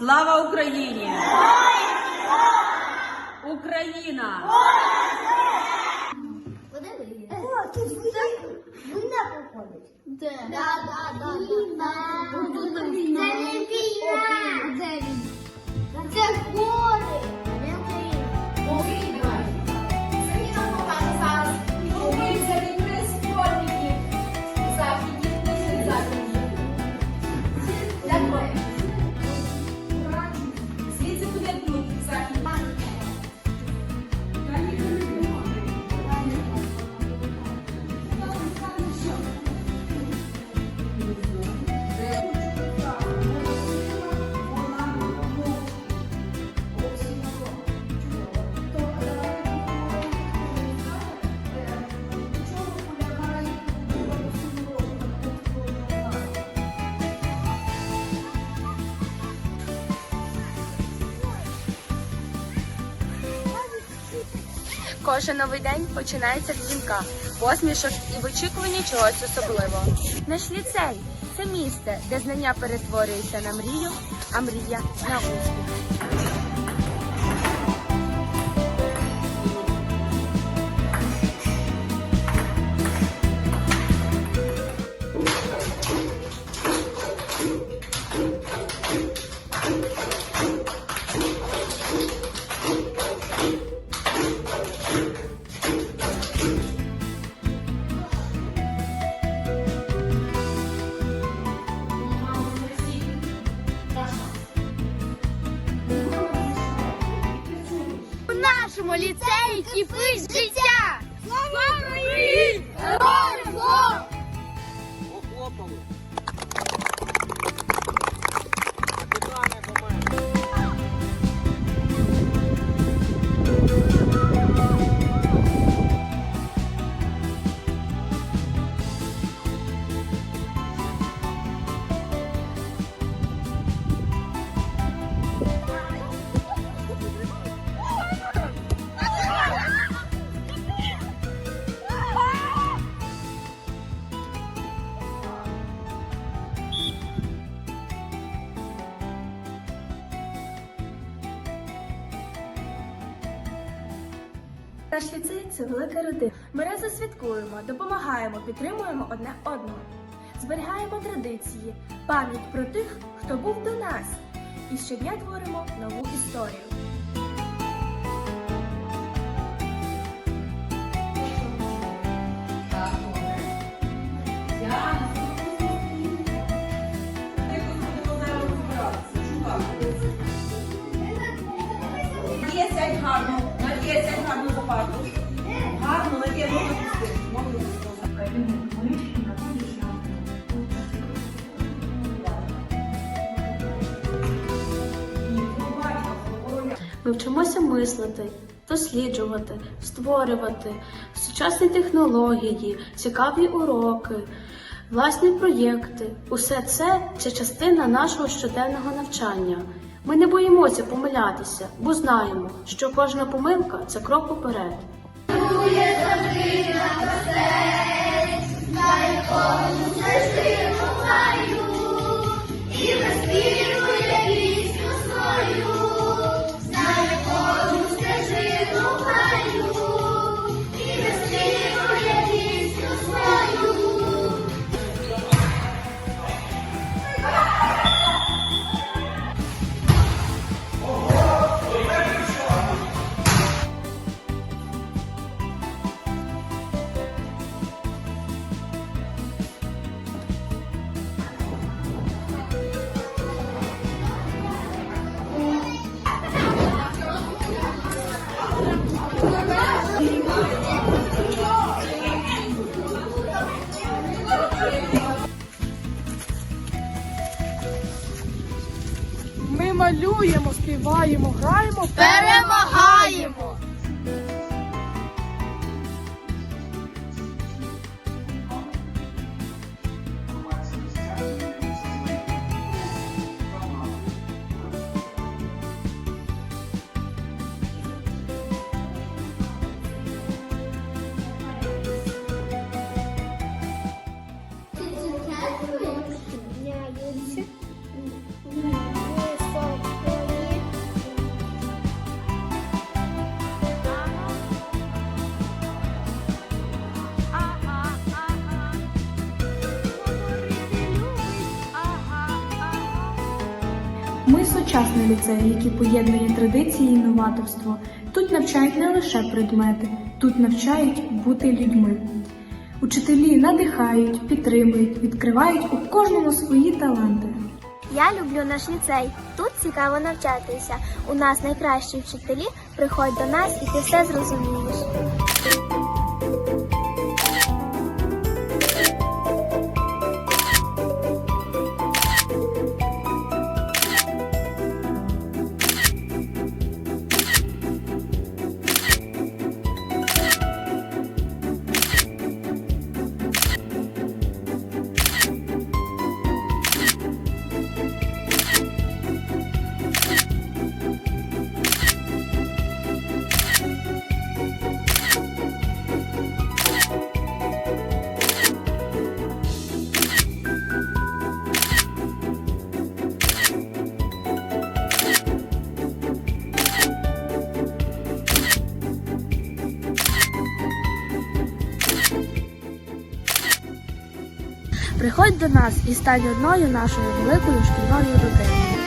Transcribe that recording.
Слава Україні! Україна! О, тут війна, проходить. Да, да, да, да. Кожен новий день починається з дзвінка, посмішок і вичікування чогось особливого. Наш ліцей це місце, де знання перетворюються на мрію, а мрія на успіх. Кипить життя! Слава Україні! Героям слава! Похлопали. Наш ліцей це велика родина. Ми разом святкуємо, допомагаємо, підтримуємо одне одного, зберігаємо традиції, пам'ять про тих, хто був до нас, і щодня творимо нову історію. Сядь гарно. Надія, гарно за парту. Гарно, Надія, ноги пусти. Ми вчимося мислити, досліджувати, створювати сучасні технології, цікаві уроки, власні проєкти. Усе це це частина нашого щоденного навчання. Ми не боїмося помилятися, бо знаємо, що кожна помилка це крок уперед. І малюємо, співаємо, граємо. Перемагаємо! Сучасний ліцей, який поєднує традиції і новаторство. Тут навчають не лише предмети, тут навчають бути людьми. Учителі надихають, підтримують, відкривають у кожному свої таланти. Я люблю наш ліцей. Тут цікаво навчатися. У нас найкращі вчителі. Приходь до нас і ти все зрозумієш. Приходь до нас і стань одною нашою великою шкільною родиною.